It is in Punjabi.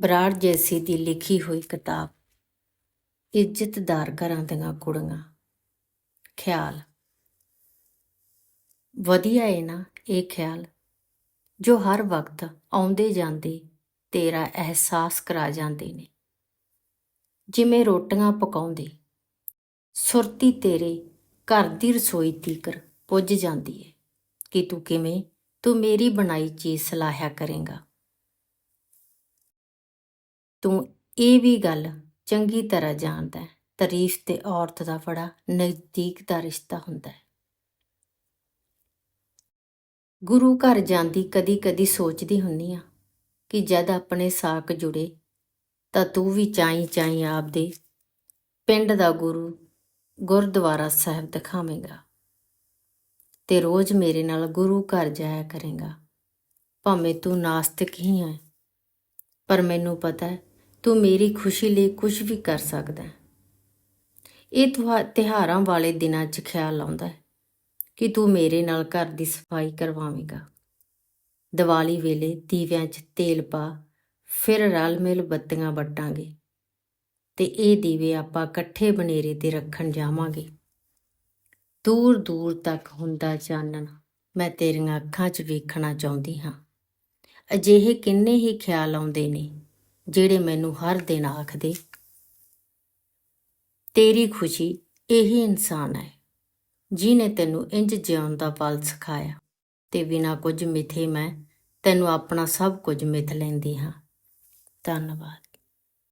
ਬਰਾੜ ਜੈਸੀ ਦੀ ਲਿਖੀ ਹੋਈ ਕਿਤਾਬ ਇੱਜ਼ਤਦਾਰ ਘਰਾਂ ਦੀਆਂ ਕੁੜੀਆਂ। ਖਿਆਲ। ਵਧੀਆ ਏ ਨਾ ਇਹ ਖਿਆਲ, ਜੋ ਹਰ ਵਕਤ ਆਉਂਦੇ ਜਾਂਦੇ ਤੇਰਾ ਅਹਿਸਾਸ ਕਰਾ ਜਾਂਦੇ ਨੇ। ਜਿਵੇਂ ਰੋਟੀਆਂ ਪਕਾਉਂਦੇ, ਸੁਰਤੀ ਤੇਰੇ ਘਰ ਦੀ ਰਸੋਈ ਤੀਕਰ ਪੁੱਜ ਜਾਂਦੀ ਏ, ਕਿ ਤੂੰ ਕਿਵੇਂ, ਤੂੰ ਮੇਰੀ ਬਣਾਈ ਚੀਜ਼ ਸਲਾਹਿਆ ਕਰੇਗਾ। ਤੂੰ ਇਹ ਵੀ ਗੱਲ ਚੰਗੀ ਤਰ੍ਹਾਂ ਜਾਣਦਾ ਹੈ। ਤਾਰੀਫ ਤੇ ਔਰਤ ਦਾ ਬੜਾ ਨਜ਼ਦੀਕ ਦਾ ਰਿਸ਼ਤਾ ਹੁੰਦਾ ਹੈ। ਗੁਰੂ ਘਰ ਜਾਂਦੀ ਕਦੀ ਕਦੀ ਸੋਚਦੀ ਹੁੰਨੀ ਆ ਕਿ ਜਦ ਆਪਣੇ ਸਾਕ ਜੁੜੇ ਤਾਂ ਤੂੰ ਵੀ ਚਾਈ ਚਾਈ ਆਪਦੇ ਪਿੰਡ ਦਾ ਗੁਰੂ ਗੁਰਦੁਆਰਾ ਸਾਹਿਬ ਦਿਖਾਵੇਂਗਾ ਤੇ ਰੋਜ਼ ਮੇਰੇ ਨਾਲ ਗੁਰੂ ਘਰ ਜਾਇਆ ਕਰੇਗਾ। ਭਾਵੇਂ ਤੂੰ ਨਾਸਤਿਕ ਹੀ ਹੈ। ਪਰ ਮੈਨੂੰ ਪਤਾ ਹੈ, ਤੂੰ ਮੇਰੀ ਖੁਸ਼ੀ ਲਈ ਕੁਝ ਵੀ ਕਰ ਸਕਦਾ ਹੈ। ਇਹ ਤੁਹਾ ਤਿਹਾਰਾਂ ਵਾਲੇ ਦਿਨਾਂ 'ਚ ਖਿਆਲ ਆਉਂਦਾ ਹੈ ਕਿ ਤੂੰ ਮੇਰੇ ਨਾਲ ਘਰ ਦੀ ਸਫ਼ਾਈ ਕਰਵਾਵੇਂਗਾ। ਦੀਵਾਲੀ ਵੇਲੇ ਦੀਵਿਆਂ 'ਚ ਤੇਲ ਪਾ, ਫਿਰ ਰਲ ਮਿਲ ਬੱਤੀਆਂ ਵਟਾਂਗੇ ਤੇ ਇਹ ਦੀਵੇ ਆਪਾਂ ਇਕੱਠੇ ਬਨੇਰੇ ਤੇ ਰੱਖਣ ਜਾਵਾਂਗੇ। ਦੂਰ ਦੂਰ ਤੱਕ ਹੁੰਦਾ ਚਾਨਣ, ਮੈਂ ਤੇਰੀਆਂ ਅੱਖਾਂ 'ਚ ਵੇਖਣਾ ਚਾਹੁੰਦੀ ਹਾਂ। ਅਜਿਹੇ ਕਿੰਨੇ ਹੀ ਖਿਆਲ ਆਉਂਦੇ ਨੇ, ਜਿਹੜੇ ਮੈਨੂੰ ਹਰ ਦਿਨ ਆਖਦੇ, ਤੇਰੀ ਖੁਸ਼ੀ ਇਹੀ ਇਨਸਾਨ ਹੈ ਜਿਨੇ ਤੈਨੂੰ ਇੰਜ ਜਿਉਣ ਦਾ ਪਲ ਸਿਖਾਇਆ, ਤੇ ਬਿਨਾਂ ਕੁਝ ਮਿਥੇ ਮੈਂ ਤੈਨੂੰ ਆਪਣਾ ਸਭ ਕੁਝ ਮਿਥ ਲੈਂਦੀ ਹਾਂ। ਧੰਨਵਾਦ।